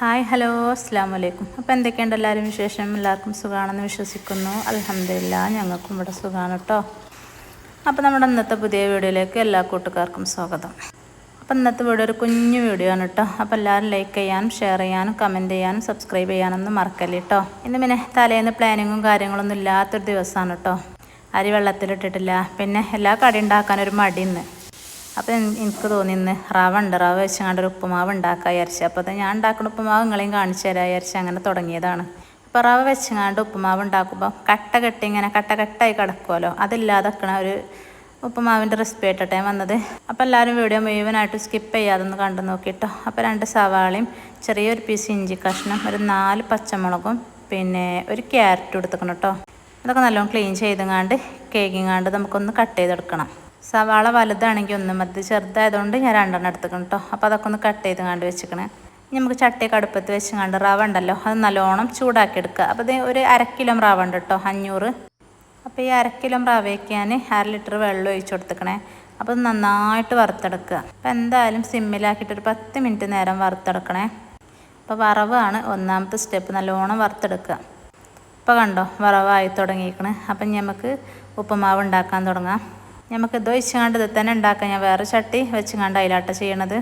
Hi hello അസ്സാം വലൈക്കും അപ്പോൾ എന്തൊക്കെയുണ്ട് എല്ലാവരും വിശേഷം? എല്ലാവർക്കും സുഖമാണെന്ന് വിശ്വസിക്കുന്നു. അലഹമില്ല ഞങ്ങൾക്കും ഇവിടെ സുഖമാണ് കേട്ടോ അപ്പോൾ നമ്മുടെ ഇന്നത്തെ പുതിയ വീഡിയോയിലേക്ക് എല്ലാ കൂട്ടുകാർക്കും സ്വാഗതം. അപ്പോൾ ഇന്നത്തെ വീഡിയോ ഒരു കുഞ്ഞു വീഡിയോ ആണ് കേട്ടോ അപ്പോൾ എല്ലാവരും ലൈക്ക് ചെയ്യാനും ഷെയർ ചെയ്യാനും കമന്റ് ചെയ്യാനും സബ്സ്ക്രൈബ് ചെയ്യാനൊന്നും മറക്കല്ലേ കേട്ടോ ഇന്ന് പിന്നെ തലേന്ന് പ്ലാനിങ്ങും കാര്യങ്ങളൊന്നും ഇല്ലാത്തൊരു ദിവസമാണ് കേട്ടോ അരി വെള്ളത്തിലിട്ടിട്ടില്ല. പിന്നെ എല്ലാ കടി ഉണ്ടാക്കാനൊരു മടി ഇന്ന് അപ്പോൾ എനിക്ക് തോന്നി ഇന്ന് റവ ഉണ്ട്. റവ വെച്ചങ്ങാണ്ട് ഒരു ഉപ്പുമാവ് ഉണ്ടാക്കാൻ വിചാരിച്ചു. അപ്പോൾ അത് ഞാൻ ഉണ്ടാക്കുന്ന ഉപ്പുമാവ് നിങ്ങളെയും കാണിച്ചു തരാം വിചാരിച്ച് അങ്ങനെ തുടങ്ങിയതാണ്. അപ്പോൾ റവ വെച്ചങ്ങാണ്ട് ഉപ്പുമാവ് ഉണ്ടാക്കുമ്പോൾ കട്ട കെട്ടി ഇങ്ങനെ കട്ട കട്ടായി കിടക്കുമല്ലോ അതില്ലാതെക്കണ ഒരു ഉപ്പുമാവിന്റെ റെസിപ്പി ആയിട്ടെ വന്നത്. അപ്പോൾ എല്ലാവരും വീഡിയോ മുഴുവനായിട്ട് സ്കിപ്പ് ചെയ്യാതെ ഒന്ന് കണ്ടു നോക്കിയിട്ടോ അപ്പോൾ രണ്ട് സവാളയും ചെറിയൊരു പീസ് ഇഞ്ചി കഷ്ണം ഒരു നാല് പച്ചമുളകും പിന്നെ ഒരു ക്യാരറ്റ് എടുത്തുക്കണം കേട്ടോ അതൊക്കെ നല്ലോണം ക്ലീൻ ചെയ്തങ്ങാണ്ട് കേക്കിങ്ങാണ്ട് നമുക്കൊന്ന് കട്ട് ചെയ്തെടുക്കണം. സവാള വലുതാണെങ്കിൽ ഒന്ന് മതി ചെറുതായതുകൊണ്ട് ഞാൻ രണ്ടെണ്ണം എടുത്തുക്കണം കേട്ടോ. അപ്പോൾ അതൊക്കെ ഒന്ന് കട്ട് ചെയ്ത് കണ്ട് വെച്ചിക്കണേ. നമുക്ക് ചട്ടിയൊക്കെ അടുപ്പത്ത് വെച്ച് കണ്ട് റവ ഉണ്ടല്ലോ അത് നല്ലോണം ചൂടാക്കി എടുക്കുക അപ്പോൾ ഇത് ഒരു അരക്കിലോ കിലോ റവ ഉണ്ട് കേട്ടോ അഞ്ഞൂറ്. അപ്പോൾ ഈ അരക്കിലോ കിലോ റവയ്ക്ക് ഞാൻ അര ലിറ്റർ വെള്ളം ഒഴിച്ചു കൊടുത്തേക്കണേ. അപ്പോൾ ഇത് നന്നായിട്ട് വറുത്തെടുക്കുക. അപ്പോൾ എന്തായാലും സിമ്മിലാക്കിയിട്ട് ഒരു പത്ത് മിനിറ്റ് നേരം വറുത്തെടുക്കണേ. അപ്പോൾ വറവാണ് ഒന്നാമത്തെ സ്റ്റെപ്പ് നല്ലോണം വറുത്തെടുക്കുക. ഇപ്പോൾ കണ്ടോ വറവായി തുടങ്ങിയിരിക്കണേ. അപ്പം നമുക്ക് ഉപ്പുമാവ് ഉണ്ടാക്കാൻ തുടങ്ങാം. നമുക്ക് ഇത് ഒഴിച്ചുകൊണ്ട് ഇത് തന്നെ ഉണ്ടാക്കാം. ഞാൻ വേറെ ചട്ടി വെച്ചുകൊണ്ട് അതിലാട്ട ചെയ്യണത്.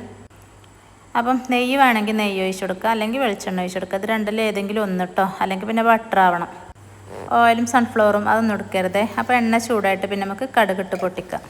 അപ്പം നെയ്യ് വേണമെങ്കിൽ നെയ്യ് ഒഴിച്ചു കൊടുക്കുക. അല്ലെങ്കിൽ വെളിച്ചെണ്ണ ഒഴിച്ചു കൊടുക്കുക. ഇത് രണ്ടിൽ ഏതെങ്കിലും ഒന്നിട്ടോ അല്ലെങ്കിൽ പിന്നെ ബട്ടർ ആവണം. ഓയിലും സൺഫ്ലവറും അതൊന്നും എടുക്കരുതേ. അപ്പോൾ എണ്ണ ചൂടായിട്ട് പിന്നെ നമുക്ക് കടുകിട്ട് പൊട്ടിക്കാം.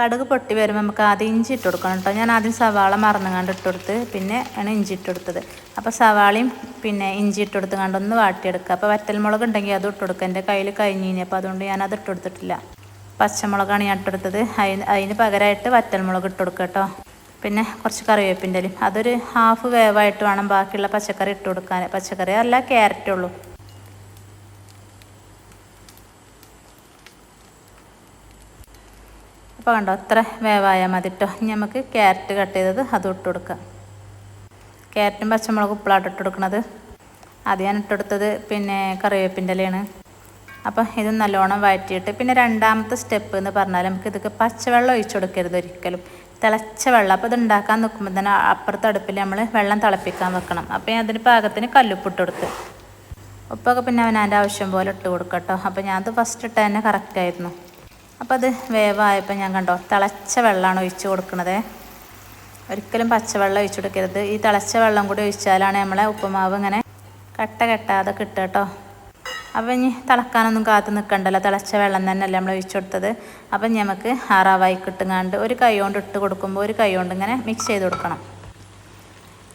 കടുക് പൊട്ടി വരുമ്പോൾ നമുക്ക് ആദ്യം ഇഞ്ചി ഇട്ട് കൊടുക്കണം കേട്ടോ. ഞാൻ ആദ്യം സവാള മറന്നുകൊണ്ട് ഇട്ട് കൊടുത്ത് പിന്നെ ആണ് ഇഞ്ചി ഇട്ട് കൊടുത്തത്. അപ്പോൾ സവാളയും പിന്നെ ഇഞ്ചി ഇട്ട് കൊടുത്ത് കണ്ടൊന്ന് വാട്ടിയെടുക്കുക. അപ്പോൾ വറ്റൽമുളക് ഉണ്ടെങ്കിൽ അത് ഇട്ട് കൊടുക്കുക. എന്റെ കയ്യിൽ കഴിഞ്ഞ് കഴിഞ്ഞു അപ്പോൾ അതുകൊണ്ട് ഞാൻ അത് ഇട്ട് കൊടുത്തിട്ടില്ല. പച്ചമുളകാണ് ഞാൻ ഇട്ടെടുത്തത് അതിന് അതിന് പകരമായിട്ട് വറ്റൽമുളക് ഇട്ട് കൊടുക്കുക കേട്ടോ. പിന്നെ കുറച്ച് കറിവേപ്പിന്റെ അതൊരു ഹാഫ് വേവായിട്ട് വേണം ബാക്കിയുള്ള പച്ചക്കറി ഇട്ട് കൊടുക്കാൻ. പച്ചക്കറി അല്ല ക്യാരറ്റ് അപ്പോൾ കണ്ടോ അത്ര വേവായാൽ മതി കേട്ടോ ഇനി നമുക്ക് ക്യാരറ്റ് കട്ട് ചെയ്തത് അത് ഇട്ട് കൊടുക്കാം. ക്യാരറ്റും പച്ചമുളകും ഉപ്പിളാട്ട് ഇട്ട് കൊടുക്കണത്. അത് ഞാൻ ഇട്ടെടുത്തത് പിന്നെ കറിവേപ്പിന്റെ ഇലയാണ്. അപ്പോൾ ഇത് നല്ലോണം വഴറ്റിയിട്ട് പിന്നെ രണ്ടാമത്തെ സ്റ്റെപ്പ് എന്ന് പറഞ്ഞാൽ നമുക്ക് ഇതൊക്കെ പച്ചവെള്ളം ഒഴിച്ചു കൊടുക്കരുത് ഒരിക്കലും. തിളച്ച വെള്ളം. അപ്പോൾ ഇത് ഉണ്ടാക്കാൻ നിൽക്കുമ്പോൾ തന്നെ അപ്പുറത്തെ അടുപ്പിൽ നമ്മൾ വെള്ളം തിളപ്പിക്കാൻ വെക്കണം. അപ്പോൾ ഞാൻ അതിന് പാകത്തിന് കല്ലുപ്പിട്ട് കൊടുത്ത്. ഉപ്പൊക്കെ പിന്നെ അവൻ ആവശ്യം പോലെ ഇട്ട് കൊടുക്കട്ടോ അപ്പോൾ ഞാനത് ഫസ്റ്റ് ഇട്ട തന്നെ കറക്റ്റായിരുന്നു അപ്പോൾ അത് വേവായപ്പോൾ ഞാൻ കണ്ടോ തിളച്ച വെള്ളമാണ് ഒഴിച്ച് കൊടുക്കുന്നത് ഒരിക്കലും പച്ചവെള്ളം ഒഴിച്ചു കൊടുക്കരുത്. ഈ തിളച്ച വെള്ളം കൂടി ഒഴിച്ചാലാണ് നമ്മളെ ഉപ്പുമാവ് ഇങ്ങനെ കട്ട കെട്ടാതെ കിട്ടുക കേട്ടോ അപ്പം ഇനി തിളക്കാനൊന്നും കാത്ത് നിൽക്കണ്ടല്ലോ. തിളച്ച വെള്ളം തന്നെയല്ലേ നമ്മൾ ഒഴിച്ചു കൊടുത്തത്. അപ്പം നമുക്ക് ആറാവായി കിട്ടുങ്ങാണ്ട് ഒരു കൈ കൊണ്ട് ഇട്ട് കൊടുക്കുമ്പോൾ ഒരു കൈ കൊണ്ട് ഇങ്ങനെ മിക്സ് ചെയ്ത് കൊടുക്കണം.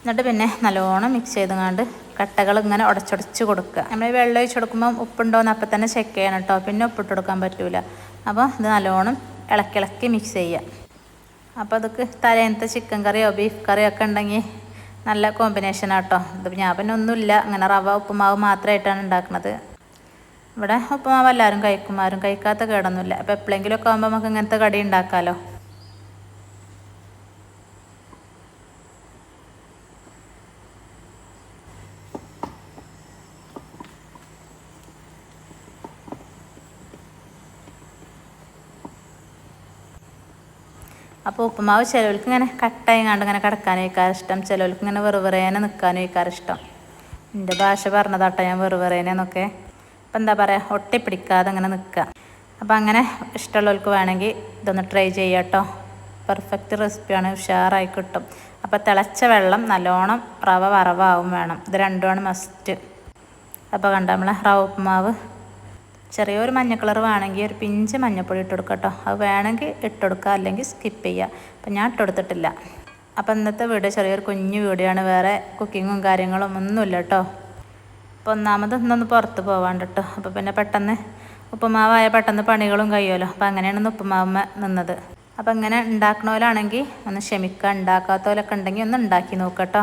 എന്നിട്ട് പിന്നെ നല്ലോണം മിക്സ് ചെയ്തുങ്ങാണ്ട് കട്ടകൾ ഇങ്ങനെ ഉടച്ചുടച്ച് കൊടുക്കുക. നമ്മൾ വെള്ളം ഒഴിച്ച് കൊടുക്കുമ്പോൾ ഉപ്പുണ്ടോയെന്ന് അപ്പം തന്നെ ചെക്ക് ചെയ്യണം കേട്ടോ പിന്നെ ഉപ്പിട്ട് കൊടുക്കാൻ പറ്റൂല. അപ്പോൾ ഇത് നല്ലോണം ഇളക്കിളക്കി ഇളക്കി മിക്സ് ചെയ്യുക അപ്പോൾ അതൊക്കെ തലേന്നത്തെ ചിക്കൻ കറിയോ ബീഫ് കറിയോ ഒക്കെ ഉണ്ടെങ്കിൽ നല്ല കോമ്പിനേഷൻ കേട്ടോ ഇത് ഞാൻ പിന്നെ ഒന്നുമില്ല. അങ്ങനെ റവ ഉപ്പുമാവ് മാത്രമായിട്ടാണ് ഉണ്ടാക്കുന്നത്. ഇവിടെ ഉപ്പുമാവ് എല്ലാവരും കഴിക്കും. ആരും കഴിക്കാത്ത കേടൊന്നുമില്ല. അപ്പോൾ എപ്പോഴെങ്കിലുമൊക്കെ ആകുമ്പോൾ നമുക്ക് ഇങ്ങനത്തെ കടി ഉണ്ടാക്കാമല്ലോ അപ്പോൾ ഉപ്പുമാവ് ചിലവർക്ക് ഇങ്ങനെ കട്ടായി ഇങ്ങനെ ഇങ്ങനെ വയ്ക്കാറ് ഇഷ്ടം. ചിലവർക്ക് ഇങ്ങനെ വെറുവെറേനെ വയ്ക്കാറ് ഇഷ്ടം. എന്റെ ഭാഷ പറഞ്ഞതാട്ടോ ഞാൻ വെറുവെറേനെന്നൊക്കെ അപ്പം എന്താ പറയുക ഒട്ടിപ്പിടിക്കാതെ അങ്ങനെ നിൽക്കുക അപ്പോൾ അങ്ങനെ ഇഷ്ടമുള്ളവർക്ക് വേണമെങ്കിൽ ഇതൊന്ന് ട്രൈ ചെയ്യാം കേട്ടോ പെർഫെക്റ്റ് റെസിപ്പിയാണ് ഉഷാറായി കിട്ടും. അപ്പോൾ തിളച്ച വെള്ളം നല്ലോണം റവ വറവാവും വേണം. ഇത് രണ്ടുമാണ് മസ്റ്റ്. അപ്പോൾ കണ്ട നമ്മളെ റവ ഉപ്പുമാവ്. ചെറിയൊരു മഞ്ഞ കളർ വേണമെങ്കിൽ ഒരു പിഞ്ച് മഞ്ഞപ്പൊടി ഇട്ട് കേട്ടോ. അത് വേണമെങ്കിൽ ഇട്ട് കൊടുക്കുക അല്ലെങ്കിൽ സ്കിപ്പ് ചെയ്യുക അപ്പം ഞാൻ ഇട്ടെടുത്തിട്ടില്ല അപ്പം ഇന്നത്തെ വീഡിയോ ചെറിയൊരു കുഞ്ഞു വീഡിയോ വേറെ കുക്കിങ്ങും കാര്യങ്ങളും ഒന്നുമില്ല കേട്ടോ. അപ്പോൾ ഒന്നാമത് ഇന്നൊന്ന് പുറത്ത് പോവാണ്ട് കേട്ടോ. അപ്പോൾ പിന്നെ പെട്ടെന്ന് ഉപ്പുമാവായ പെട്ടെന്ന് പണികളും കഴിയുമല്ലോ. അപ്പോൾ അങ്ങനെയാണ് ഇന്ന് ഉപ്പുമാവ് നിന്നത്. അപ്പോൾ ഇങ്ങനെ ഉണ്ടാക്കണ പോലാണെങ്കിൽ ഒന്ന് ക്ഷമിക്കുക. ഉണ്ടാക്കാത്ത പോലൊക്കെ ഉണ്ടെങ്കിൽ ഒന്ന് ഉണ്ടാക്കി നോക്കാം കേട്ടോ.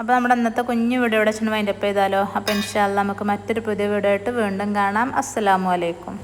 അപ്പോൾ നമ്മുടെ അന്നത്തെ കുഞ്ഞു വീഡിയോ ഇവിടെ ചെന്ന് വൈൻഡപ്പ് ചെയ്താലോ. അപ്പോൾ ഇൻഷാല്ല നമുക്ക് മറ്റൊരു പുതിയ വീഡിയോ ആയിട്ട് വീണ്ടും കാണാം. അസ്സലാമു അലൈക്കും.